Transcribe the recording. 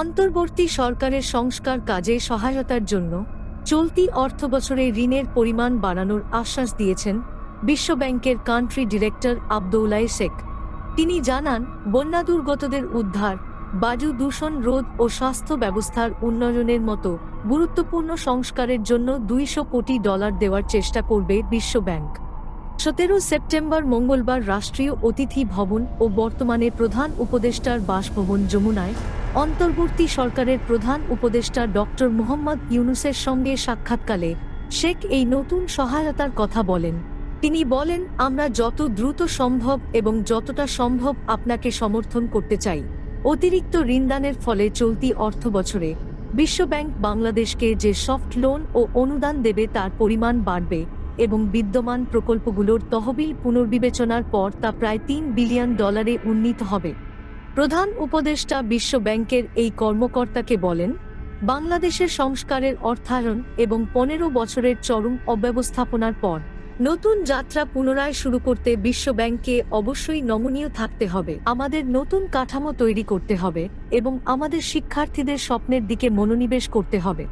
অন্তর্বর্তী সরকারের সংস্কার কাজে সহায়তার জন্য চলতি অর্থবছরে ঋণের পরিমাণ বাড়ানোর আশ্বাস দিয়েছেন বিশ্বব্যাংকের কান্ট্রি ডিরেক্টর আবদৌলাই শেখ। তিনি জানান বন্যাদুর্গতদের উদ্ধার, বায়ু দূষণ রোধ ও স্বাস্থ্য ব্যবস্থার উন্নয়নের মতো গুরুত্বপূর্ণ সংস্কারের জন্য দুইশো কোটি ডলার দেওয়ার চেষ্টা করবে বিশ্বব্যাংক। সতেরো সেপ্টেম্বর মঙ্গলবার রাষ্ট্রীয় অতিথি ভবন ও বর্তমানে প্রধান উপদেষ্টার বাসভবন যমুনায় অন্তর্বর্তী সরকারের প্রধান উপদেষ্টা ডক্টর মোহাম্মদ ইউনুসের সঙ্গে সাক্ষাৎকালে শেখ এই নতুন সহায়তার কথা বলেন। তিনি বলেন, আমরা যত দ্রুত সম্ভব এবং যতটা সম্ভব আপনাকে সমর্থন করতে চাই। অতিরিক্ত ঋণদানের ফলে চলতি অর্থ বছরে বিশ্বব্যাংক বাংলাদেশকে যে সফট লোন ও অনুদান দেবে তার পরিমাণ বাড়বে। এবং বিদ্যমান প্রকল্পগুলোর তহবিল পুনর্বিবেচনার পর তা প্রায় তিন বিলিয়ন ডলারে উন্নীত হবে। প্রধান উপদেষ্টা বিশ্ব ব্যাংকের এই কর্মকর্তাকে বলেন, বাংলাদেশের সংস্কারের অর্থায়ন এবং পনেরো বছরের চরম অব্যবস্থাপনার পর নতুন যাত্রা পুনরায় শুরু করতে বিশ্ব ব্যাংককে অবশ্যই নমনীয় থাকতে হবে। আমাদের নতুন কাঠামো তৈরি করতে হবে এবং আমাদের শিক্ষার্থীদের স্বপ্নের দিকে মনোনিবেশ করতে হবে।